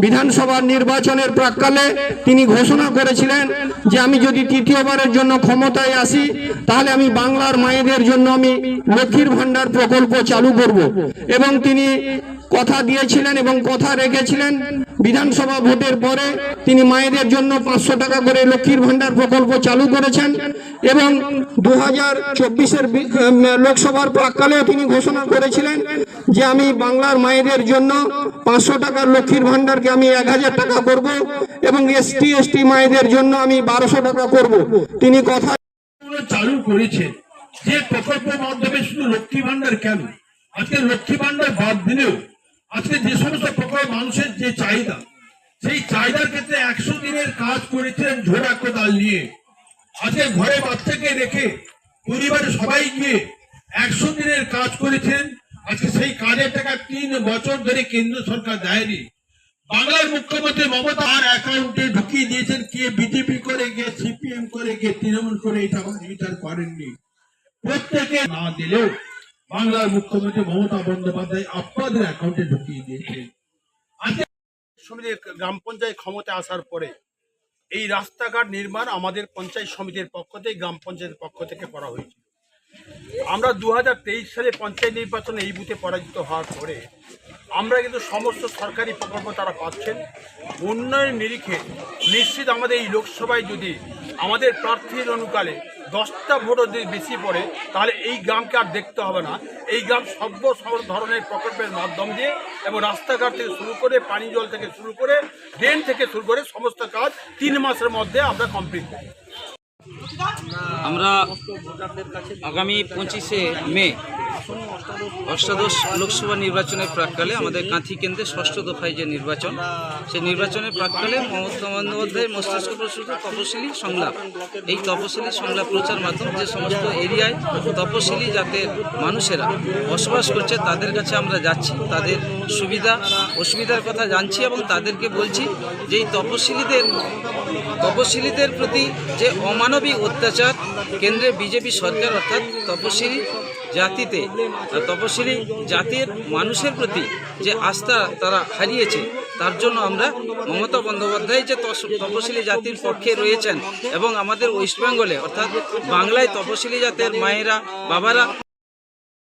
বিধানসভা নির্বাচনের প্রাককালে তিনি ঘোষণা করেছিলেন যে আমি যদি তৃতীয়বারের জন্য ক্ষমতায় আসি, তাহলে আমি বাংলার মায়েদের জন্য আমি লক্ষ্মীর ভাণ্ডার প্রকল্প চালু করব। এবং তিনি কথা দিয়েছিলেন এবং কথা রেখেছিলেন। বিধানসভা ভোটের পরে তিনি মায়েদের জন্য পাঁচশো টাকা করে লক্ষ্মীর ভান্ডার প্রকল্প চালু করেছেন এবং দু হাজার চব্বিশের লোকসভার প্রাককালেও তিনি ঘোষণা করেছিলেন যে আমি বাংলার মায়েদের জন্য পাঁচশো টাকার লক্ষ্মীর ভান্ডারকে আমি এক হাজার টাকা করব এবং এসটি এসটি মায়েদের জন্য আমি বারোশো টাকা করব। তিনি কথা চালু করেছে। যে প্রকল্পের মাধ্যমে শুধু লক্ষ্মী ভান্ডার কেন? আজকে লক্ষ্মী ভান্ডার বাদ দিলেও আজকে যে সমস্ত প্রকল্প মানুষের যে চাহিদা, সেই চাহিদার ক্ষেত্রে একশো দিনের কাজ করেছিলেন ঝোড়া কোদাল নিয়ে। আজকে ঘরে বাচ্চাকে রেখে পরিবারের সবাই গিয়ে একশো দিনের কাজ করেছেন। আজকে সেই কাজের টাকা তিন বছর ধরে কেন্দ্র সরকার দেয়নি। বাংলার মুখ্যমন্ত্রী মমতা আর অ্যাকাউন্টে ঢুকিয়ে দিয়েছেন কে বিজেপি করে, কে সিপিএম করে, কে তৃণমূল করে, এটা বিচার করেননি। প্রত্যেকে না দিলেও বাংলার মুখ্যমন্ত্রী মমতা বন্দ্যোপাধ্যায় আপনাদের অ্যাকাউন্টে ঢুকিয়ে দিয়েছেন। সমিতির গ্রাম পঞ্চায়েত ক্ষমতা আসার পরে এই রাস্তাঘাট নির্মাণ আমাদের পঞ্চায়েত সমিতির পক্ষ থেকে, গ্রাম পঞ্চায়েতের পক্ষ থেকে করা হয়েছিল আমরা দু হাজার তেইশ সালে পঞ্চায়েত নির্বাচনে এই বুথে পরাজিত হওয়ার পরে আমরা কিন্তু সমস্ত সরকারি প্রকল্প তারা পাচ্ছেন। উন্নয়ন নিরিখে নিশ্চিত আমাদের এই লোকসভায় যদি আমাদের প্রার্থীর অনুকালে দশটা ভোটও যদি বেশি পড়ে, তাহলে এই গ্রামকে আর দেখতে হবে না। এই গ্রাম সর্ব সব ধরনের প্রকল্পের মাধ্যম দিয়ে এবং রাস্তাঘাট থেকে শুরু করে, পানি জল থেকে শুরু করে, ড্রেন থেকে শুরু করে সমস্ত কাজ তিন মাসের মধ্যে আমরা কমপ্লিট করি। আমরা আগামী পঁচিশে মে অষ্টাদশ লোকসভা নির্বাচনের প্রাককালে আমাদের কাঁথি কেন্দ্রে ষষ্ঠ দফায় যে নির্বাচন, সেই নির্বাচনের প্রাককালে মমতা বন্দ্যোপাধ্যায়ের মস্তিষ্ক প্রসূত তপশিলি সংলাপ। এই তপশিলি সংলাপ প্রচার মাধ্যম যে সমস্ত এরিয়ায় তপশিলি জাতের মানুষেরা বসবাস করছে, তাদের কাছে আমরা যাচ্ছি, তাদের সুবিধা, অসুবিধার কথা জানছি এবং তাদেরকে বলছি যে এই তপশিলিদের, তপশিলীদের প্রতি যে অমানবিক অত্যাচার কেন্দ্রে বিজেপি সরকার অর্থাৎ তপশিলি জাতিতে তপশিলি জাতির মানুষের প্রতি যে আস্থা তারা হারিয়েছে, তার জন্য আমরা মমতা বন্দ্যোপাধ্যায় যে তপশিলি জাতির পক্ষে রয়েছেন এবং আমাদের ওয়েস্ট বেঙ্গলে, অর্থাৎ বাংলায় তপশিলি জাতের মায়েরা, বাবারা